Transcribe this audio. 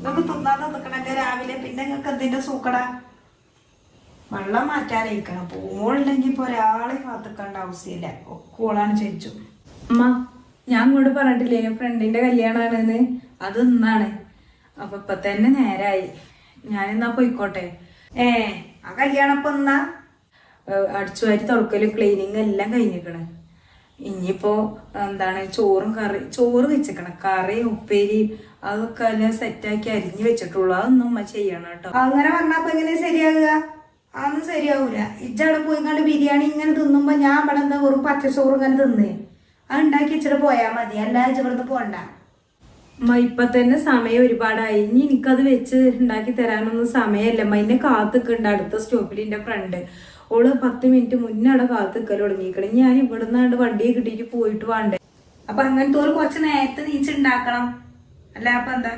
ഇതൊക്കെ തിന്നാതെ നിൽക്കണല്ലേ രാവിലെ? പിന്നെ നിങ്ങൾക്ക് എന്തിന്റെ സൂക്കടാ? വെള്ളം മാറ്റാനിരിക്കണം. പൂമുണ്ടെങ്കിൽ ഇപ്പൊ ഒരാളെ കാത്തുക്കേണ്ട ആവശ്യമില്ല. ഒക്കോളാണ് ചോദിച്ചു അമ്മ ഞാൻ ഇങ്ങോട്ട് പറഞ്ഞിട്ടില്ലേ? ഫ്രണ്ടിന്റെ കല്യാണമാണെന്ന്. അത് ഇന്നാണ് അപ്പൊ ഇപ്പൊ തന്നെ നേരായി. ഞാനിന്നാ പോയിക്കോട്ടെ. ഏ ആ കല്യാണം ഇപ്പൊ എന്നാ? അടിച്ചു വാരി തുറക്കലും ക്ലീനിങ് എല്ലാം കഴിഞ്ഞിക്കണ് ഇനിയിപ്പോ എന്താണ് ചോറും കറി ചോറ് വെച്ചേക്കണം. കറി ഉപ്പേരി അതൊക്കെ എല്ലാം സെറ്റാക്കി അരിഞ്ഞു വെച്ചിട്ടുള്ളൂ. അതൊന്നും ഉമ്മ ചെയ്യണം കേട്ടോ. അങ്ങനെ പറഞ്ഞപ്പോ എങ്ങനെ ശരിയാകുക അതൊന്നും ശരിയാവൂല. ഇജ്ജവിടെ പോയി കണ്ട് ബിരിയാണി ഇങ്ങനെ തിന്നുമ്പോ ഞാൻ ഇവിടെ എന്താ വെറും പച്ചച്ചോറ് ഇങ്ങനെ തിന്നേ. അത് ഉണ്ടാക്കി ഇച്ചിട്ട് പോയാ മതി. അല്ലാതെ ഇജ്ജ് പോണ്ട. ഇപ്പൊ തന്നെ സമയം ഒരുപാടായി. ഇനി എനിക്കത് വെച്ച് ഉണ്ടാക്കി തരാനൊന്നും സമയമല്ല. മൈനെ കാത്തുക്കുണ്ട് അടുത്ത സ്റ്റോപ്പിൽ എന്റെ ഫ്രണ്ട്. ഓൾ പത്ത് മിനിറ്റ് മുന്നേ അവിടെ കാത്തുക്കൽ തുടങ്ങിക്കണേ ഞാൻ ഇവിടെ നിന്നാണ്ട് വണ്ടിയെ കിട്ടിയിട്ട് പോയിട്ട് വേണ്ടേ. അപ്പൊ അങ്ങനത്തെ ഒരു കുറച്ച് നേരത്തെ നീച്ചുണ്ടാക്കണം അല്ല? അപ്പൊ എന്താ?